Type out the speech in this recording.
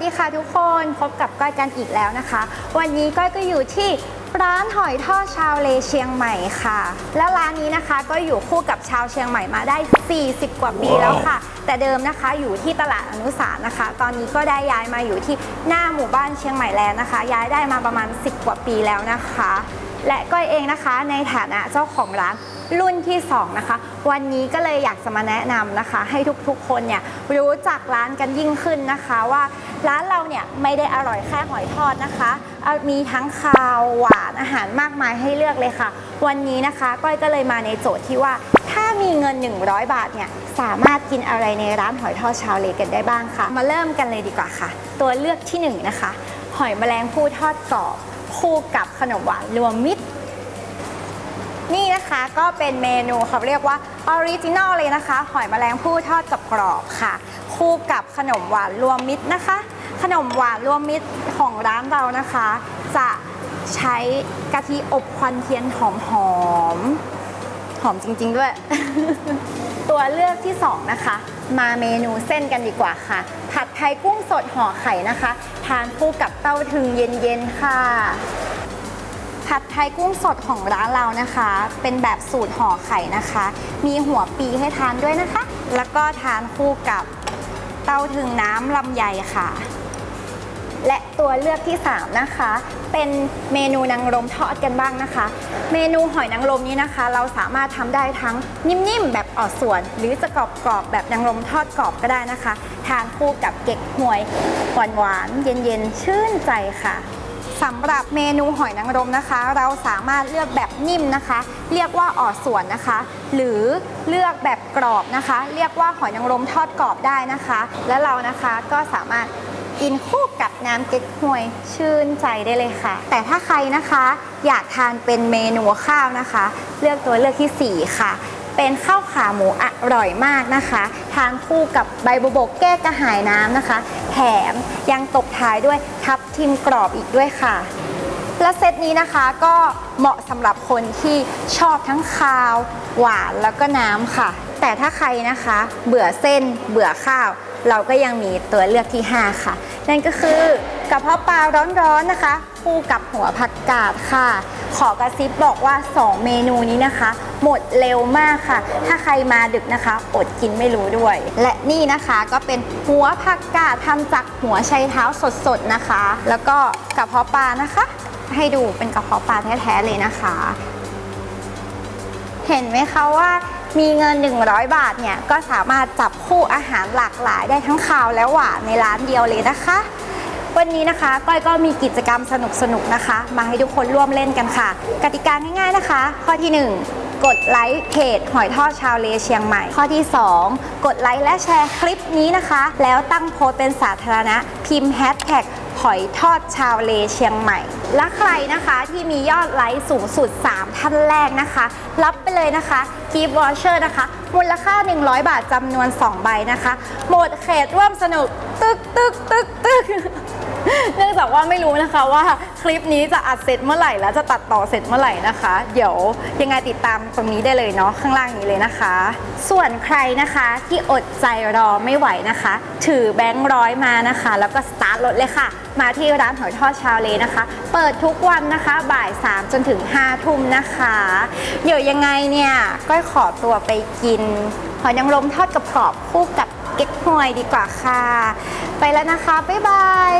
สวัสดีค่ะทุกคนพบกับก้อยกันอีกแล้วนะคะ วันนี้ก้อยก็อยู่ที่ร้านหอยทอดชาวเลเชียงใหม่ค่ะ แล้วร้านนี้นะคะก็อยู่คู่กับชาวเชียงใหม่มาได้ 40 กว่าปีแล้วค่ะ แต่เดิมนะคะอยู่ที่ตลาดอนุสารณ์นะคะ ตอนนี้ก็ได้ย้ายมาอยู่ที่หน้าหมู่บ้านเชียงใหม่แลนด์นะคะ ย้ายได้มาประมาณ 10 กว่าปีแล้วนะคะ และก้อยเองนะคะ ในฐานะเจ้าของร้านรุ่นที่ 2 นะคะ วันนี้ก็เลยอยากจะมาแนะนำนะคะ ให้ทุกๆคนเนี่ยรู้จักร้านกันยิ่งขึ้นนะคะว่าร้านเราเนี่ยไม่ได้อร่อยแค่หอยทอดนะคะ มีทั้งคาวหวานอาหารมากมายให้เลือกเลยค่ะ วันนี้นะคะก้อยก็เลยมาในโจทย์ที่ว่า ถ้ามีเงิน 100 บาทเนี่ยสามารถกินอะไรในร้านหอยทอดชาวเลกันได้บ้างค่ะ มาเริ่มกันเลยดีกว่าค่ะ ตัวเลือกที่หนึ่งนะคะหอยแมลงภู่ทอดกรอบ คู่กับขนมหวานรวมมิตร นี่นะคะก็เป็นเมนูเขาเรียกว่าออริจินอลเลยนะคะ หอยแมลงภู่ทอดกับกรอบค่ะ คู่กับขนมหวานรวมมิตรนะคะ ขนมหวานรวมมิตรของร้านเรานะคะ จะใช้กะทิอบควันเทียนหอมหอมหอมจริง ๆ ด้วย ตัวเลือกที่2นะคะ มาเมนูเส้นกันดีกว่าค่ะ ผัดไทยกุ้งสดห่อไข่นะคะ ทานคู่กับเต้าถึงเย็นๆค่ะ ผัดไทยกุ้งสดของร้านเรานะคะ เป็นแบบสูตรห่อไข่นะคะ มีหัวปีให้ทานด้วยนะคะ แล้วก็ทานคู่กับเต้าถึงน้ำลำไยค่ะ และตัวเลือกที่ 3 นะคะ เป็นเมนูนางรมทอดกันบ้างนะคะ เมนูหอยนางรมนี้นะคะ เราสามารถทำได้ทั้งนิ่มๆแบบอ่อส่วน หรือจะกรอบๆแบบนางรมทอดกรอบก็ได้นะคะ ทานคู่กับเก๊กฮวยหวานๆเย็นๆชื่นใจค่ะสำหรับเมนูหอยนางรมนะคะ เราสามารถเลือกแบบนิ่มนะคะ เรียกว่าอ่อส่วนนะคะ หรือเลือกแบบกรอบนะคะ เรียกว่าหอยนางรมทอดกรอบได้นะคะ และเรานะคะก็สามารถ กินคู่กับน้ำเก๊กฮวยชื่นใจได้เลยค่ะ แต่ถ้าใครนะคะอยากทานเป็นเมนูข้าวนะคะ เลือกตัวเลือกทีสี่4 ค่ะ เป็นข้าวขาหมูอร่อยมากนะคะ ทานคู่กับใบบุบกแก้กระหายน้ำนะคะ แถมยังตบท้ายด้วยทับทิมกรอบอีกด้วยค่ะและเซตนี้นะคะก็เหมาะสำหรับคนที่ชอบทั้งคาว หวานแล้วก็น้ำค่ะ แต่ถ้าใครนะคะ เบื่อเส้น เบื่อข้าว เราก็ยังมีตัวเลือกที่ 5 ค่ะ นั่นก็คือกระเพาะปลาร้อนๆนะคะ คู่กับหัวผักกาดค่ะ ขอกระซิบบอกว่า 2 เมนูนี้นะคะ หมดเร็วมากค่ะ ถ้าใครมาดึกนะคะ อดกินไม่รู้ด้วย และนี่นะคะก็เป็นหัวผักกาดทำจากหัวไชเท้าสดๆนะคะ แล้วก็กระเพาะปลานะคะ ให้ดูเป็นกระเพาะปลาแท้ๆเลยนะคะ เห็นไหมคะว่า มีเงิน 100 บาทเนี่ยก็สามารถจับคู่อาหารหลากหลายได้ทั้งคาวและหวานในร้านเดียวเลยนะคะ วันนี้นะคะก้อยก็มีกิจกรรมสนุกๆนะคะ มาให้ทุกคนร่วมเล่นกันค่ะ กติกาง่ายๆนะคะ ข้อที่ 1กดไลค์เพจหอยทอดชาวเลเชียงใหม่ ข้อที่ 2 กดไลค์และแชร์คลิปนี้นะคะ แล้วตั้งโพสเป็นสาธารณะ พิมพ์แฮชแท็ก หอยทอดชาวเลเชียงใหม่ และใครนะคะที่มียอดไลค์สูงสุด 3 ท่านแรกนะคะ รับไปเลยนะคะกีบวอเชอร์นะคะ มูลค่า 100 บาทจำนวน 2 ใบนะคะ หมดเขตร่วมสนุก ตึกตึกตึกตึก เนื่องจากว่าไม่รู้นะคะว่าคลิปนี้จะอัดเสร็จเมื่อไหร่แล้วจะตัดต่อเสร็จเมื่อไหร่นะคะ เดี๋ยวยังไงติดตามตรงนี้ได้เลยเนาะข้างล่างนี้เลยนะคะ ส่วนใครนะคะที่อดใจรอไม่ไหวนะคะ ถือแบงค์ร้อยมานะคะ แล้วก็สตาร์ทรถเลยค่ะ มาที่ร้านหอยทอดชาวเลนะคะ เปิดทุกวันนะคะบ่าย 3 จนถึง 5 ทุ่มนะคะ เดี๋ยวยังไงเนี่ยก็ขอตัวไปกินหอยนางรมทอดกับกรอบคู่กับเก๊กฮวยดีกว่าค่ะ ไปแล้วนะคะ บ๊ายบาย